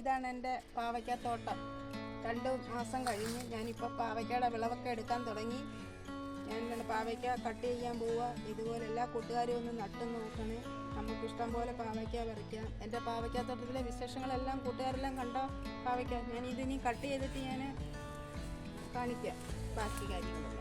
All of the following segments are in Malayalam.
ഇതാണ് എന്റെ പാവയ്ക്ക തോട്ടം രണ്ട് മാസം കഴിഞ്ഞ് ഞാനിപ്പോൾ പാവയ്ക്കയുടെ വിളവൊക്കെ എടുക്കാൻ തുടങ്ങി. ഞാൻ പാവയ്ക്ക കട്ട് ചെയ്യാൻ പോവുക ഇതുപോലെ എല്ലാ കൂട്ടുകാരും ഒന്ന് നട്ടു നോക്കണേ. നമുക്ക് ഇഷ്ടം പോലെ പാവയ്ക്ക പറിക്കാം. എന്റെ പാവയ്ക്ക തോട്ടത്തിലെ വിശേഷങ്ങളെല്ലാം കൂട്ടുകാരെല്ലാം കണ്ടോ? പാവയ്ക്ക ഞാൻ ഇതിനി കട്ട് ചെയ്തിട്ട് ഞാൻ കാണിക്കാം. ബാക്കി കാര്യങ്ങളെല്ലാം.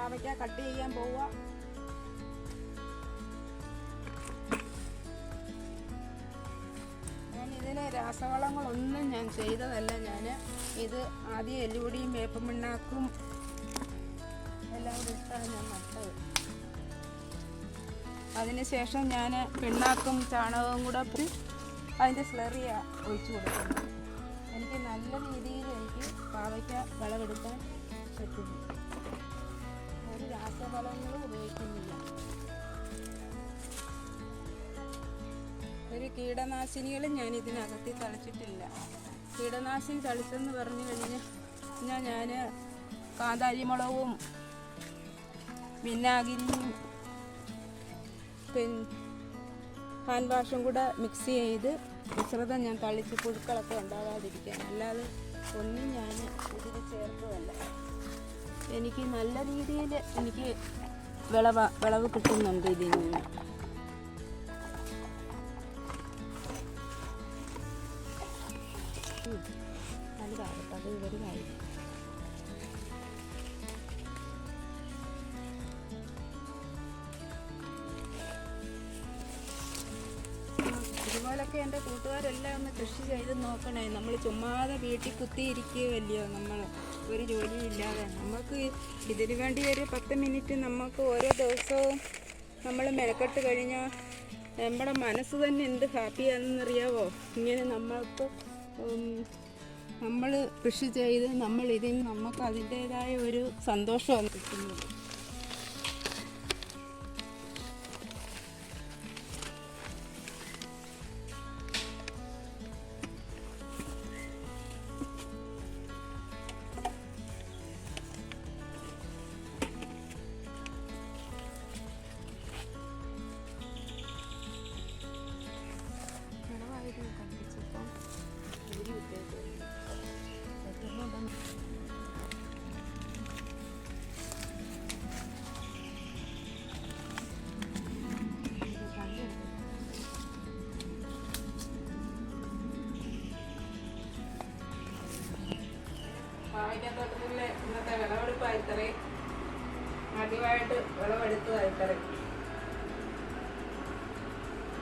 പാവയ്ക്ക കട്ട് ചെയ്യാൻ പോവുക. ഞാൻ ഇതിന് രാസവളങ്ങളൊന്നും ഞാൻ ചെയ്തതല്ല. ഞാൻ ഇത് ആദ്യം എല്ലുപൊടിയും വേപ്പം പിണ്ണാക്കും എല്ലാം കൂടി ഇട്ടാണ് ഞാൻ നട്ടത്. അതിനുശേഷം ഞാൻ പിണ്ണാക്കും ചാണകവും കൂടെ അതിന്റെ സ്ലറിയ ഒഴിച്ചു കൊടുക്കുന്നു. എനിക്ക് നല്ല രീതിയിൽ എനിക്ക് പാവയ്ക്ക വിളവെടുക്കാൻ പറ്റുന്നു. ഒരു രാസവളങ്ങളും ഉപയോഗിക്കുന്നില്ല. ഒരു കീടനാശിനികളും ഞാൻ ഇതിനകത്ത് തളിച്ചിട്ടില്ല. കീടനാശിനി തളിച്ചെന്ന് പറഞ്ഞു കഴിഞ്ഞാൽ ഞാൻ കാന്താരിമുളകും വിനാഗിരിയും പിന്നെ ഹാൻഡ് വാഷും കൂടെ മിക്സ് ചെയ്ത് മിശ്രിതം ഞാൻ തളിച്ച് പുഴുക്കളൊക്കെ ഉണ്ടാകാതിരിക്കാൻ അല്ലാതെ ഒന്നും ഞാൻ ഇതിൽ ചേർക്കുമല്ല എനിക്ക് നല്ല രീതിയിൽ എനിക്ക് വിളവ വിളവ് കിട്ടുന്നുണ്ട് ഇതിൽ നിന്ന് ഉം. നല്ലതാകട്ടെ അത് ഇവർ കാര്യം ഇതുപോലൊക്കെ എന്റെ കൂട്ടുകാരെല്ലാം ഒന്ന് കൃഷി ചെയ്ത് നോക്കണേ. നമ്മൾ ചുമ്മാതെ വീട്ടിൽ കുത്തിയിരിക്കുകയല്ലയോ നമ്മൾ. ഒരു ജോലിയും ഇല്ലാതെ നമുക്ക് ഇതിനു വേണ്ടി ഒരു പത്ത് മിനിറ്റ് നമുക്ക് ഓരോ ദിവസവും നമ്മൾ മെനക്കെട്ട് കഴിഞ്ഞാൽ നമ്മുടെ മനസ്സ് തന്നെ എന്ത് ഹാപ്പിയാണെന്നറിയാവോ? ഇങ്ങനെ നമ്മൾക്ക് നമ്മൾ കൃഷി ചെയ്ത് നമ്മൾ നമുക്ക് അതിന്റേതായ ഒരു സന്തോഷമാണ് കിട്ടുന്നത്. പാവയ്ക്കാത്തോട്ടത്തിലെ ഇന്നത്തെ വിളവെടുപ്പ് ഇത്രയും ആദ്യമായിട്ട് വിളവെടുത്തതായി ഇത്രയും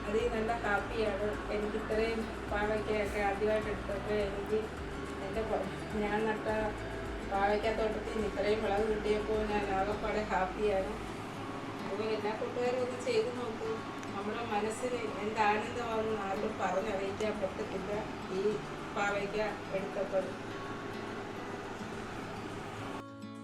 അത് നല്ല കാപ്പിയാണ്. എനിക്ക് ഇത്രയും പാവയ്ക്കയൊക്കെ ആദ്യമായിട്ട് എടുത്തപ്പോൾ എനിക്ക് എന്റെ ഞാൻ നട്ട പാവയ്ക്കത്തോട്ടത്തിൽ നിന്ന് ഇത്രയും വിളവ് കിട്ടിയപ്പോൾ ഞാൻ ആകെപ്പാടെ ഹാപ്പിയാണ്. അതുപോലെ എല്ലാ കൂട്ടുകാരും ഒന്ന് ചെയ്ത് നോക്കൂ. നമ്മുടെ മനസ്സിന് എന്ത് ആനന്ദമാണെന്ന് ആരും പറഞ്ഞറിയിക്കാൻ പറ്റത്തില്ല. ഈ പാവയ്ക്ക എടുത്തപ്പോൾ.